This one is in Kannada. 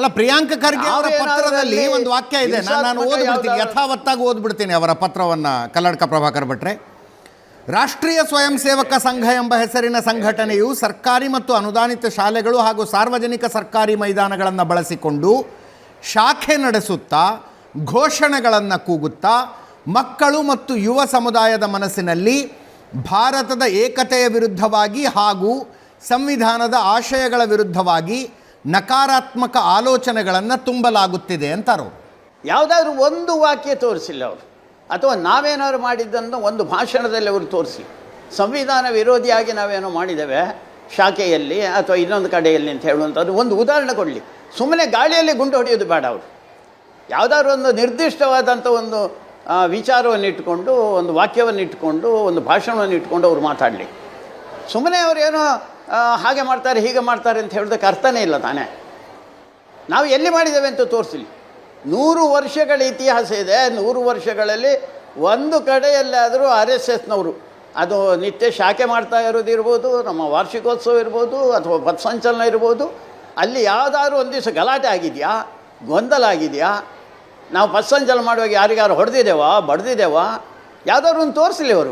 ಅಲ್ಲ ಪ್ರಿಯಾಂಕ ಖರ್ಗೆ ಅವರ ಪತ್ರದಲ್ಲಿ ಒಂದು ವಾಕ್ಯ ಇದೆ. ನಾನು ನಾನು ಓದ್ಬಿಡ್ತೀನಿ. ಯಥಾವತ್ತಾಗಿ ಓದ್ಬಿಡ್ತೀನಿ ಅವರ ಪತ್ರವನ್ನ ಕಲ್ಲಡ್ಕ ಪ್ರಭಾಕರ್ ಭಟ್ರೆ. ರಾಷ್ಟ್ರೀಯ ಸ್ವಯಂ ಸೇವಕ ಸಂಘ ಎಂಬ ಹೆಸರಿನ ಸಂಘಟನೆಯು ಸರ್ಕಾರಿ ಮತ್ತು ಅನುದಾನಿತ ಶಾಲೆಗಳು ಹಾಗೂ ಸಾರ್ವಜನಿಕ ಸರ್ಕಾರಿ ಮೈದಾನಗಳನ್ನು ಬಳಸಿಕೊಂಡು ಶಾಖೆ ನಡೆಸುತ್ತಾ ಘೋಷಣೆಗಳನ್ನು ಕೂಗುತ್ತಾ ಮಕ್ಕಳು ಮತ್ತು ಯುವ ಸಮುದಾಯದ ಮನಸ್ಸಿನಲ್ಲಿ ಭಾರತದ ಏಕತೆಯ ವಿರುದ್ಧವಾಗಿ ಹಾಗೂ ಸಂವಿಧಾನದ ಆಶಯಗಳ ವಿರುದ್ಧವಾಗಿ ನಕಾರಾತ್ಮಕ ಆಲೋಚನೆಗಳನ್ನು ತುಂಬಲಾಗುತ್ತಿದೆ ಅಂತಾರು. ಯಾವುದಾದ್ರೂ ಒಂದು ವಾಕ್ಯ ತೋರಿಸಿಲ್ಲ ಅವರು. ಅಥವಾ ನಾವೇನಾದ್ರು ಮಾಡಿದ್ದನ್ನು ಒಂದು ಭಾಷಣದಲ್ಲಿ ಅವರು ತೋರಿಸಿ. ಸಂವಿಧಾನ ವಿರೋಧಿಯಾಗಿ ನಾವೇನೋ ಮಾಡಿದ್ದೇವೆ, ಶಾಖೆಯಲ್ಲಿ ಅಥವಾ ಇನ್ನೊಂದು ಕಡೆಯಲ್ಲಿ ಅಂತ ಹೇಳುವಂಥದ್ದು ಒಂದು ಉದಾಹರಣೆ ಕೊಡಲಿ. ಸುಮ್ಮನೆ ಗಾಳಿಯಲ್ಲಿ ಗುಂಡು ಹೊಡೆಯೋದು ಬೇಡ ಅವರು. ಯಾವುದಾದ್ರೂ ಒಂದು ನಿರ್ದಿಷ್ಟವಾದಂಥ ಒಂದು ವಿಚಾರವನ್ನು ಇಟ್ಟುಕೊಂಡು ಒಂದು ವಾಕ್ಯವನ್ನು ಇಟ್ಟುಕೊಂಡು ಒಂದು ಭಾಷಣವನ್ನು ಇಟ್ಟುಕೊಂಡು ಅವರು ಮಾತಾಡಲಿ. ಸುಮ್ಮನೆ ಅವರೇನೋ ಹಾಗೆ ಮಾಡ್ತಾರೆ, ಹೀಗೆ ಮಾಡ್ತಾರೆ ಅಂತ ಹೇಳೋದಕ್ಕೆ ಅರ್ಥನೇ ಇಲ್ಲ ತಾನೇ. ನಾವು ಎಲ್ಲಿ ಮಾಡಿದ್ದೇವೆ ಅಂತ ತೋರಿಸಲಿ ನೂರು ವರ್ಷಗಳ ಇತಿಹಾಸ ಇದೆ, ನೂರು ವರ್ಷಗಳಲ್ಲಿ ಒಂದು ಕಡೆಯಲ್ಲಾದರೂ ಆರ್ ಎಸ್ ಎಸ್ನವರು, ಅದು ನಿತ್ಯ ಶಾಖೆ ಮಾಡ್ತಾ ಇರೋದಿರ್ಬೋದು ನಮ್ಮ ವಾರ್ಷಿಕೋತ್ಸವ ಇರ್ಬೋದು, ಅಥವಾ ಪಥಸಂಚಲನ ಇರ್ಬೋದು, ಅಲ್ಲಿ ಯಾವುದಾದ್ರೂ ಒಂದು ದಿವಸ ಗಲಾಟೆ ಆಗಿದೆಯಾ? ಗೊಂದಲ ಆಗಿದೆಯಾ? ನಾವು ಪಥಸಂಚಲನ ಮಾಡುವಾಗ ಯಾರಿಗಾರು ಹೊಡೆದಿದ್ದೇವಾ? ಬಡ್ದಿದ್ದೇವಾ? ಯಾವುದಾದ್ರು ಒಂದು ತೋರಿಸಲಿ ಅವರು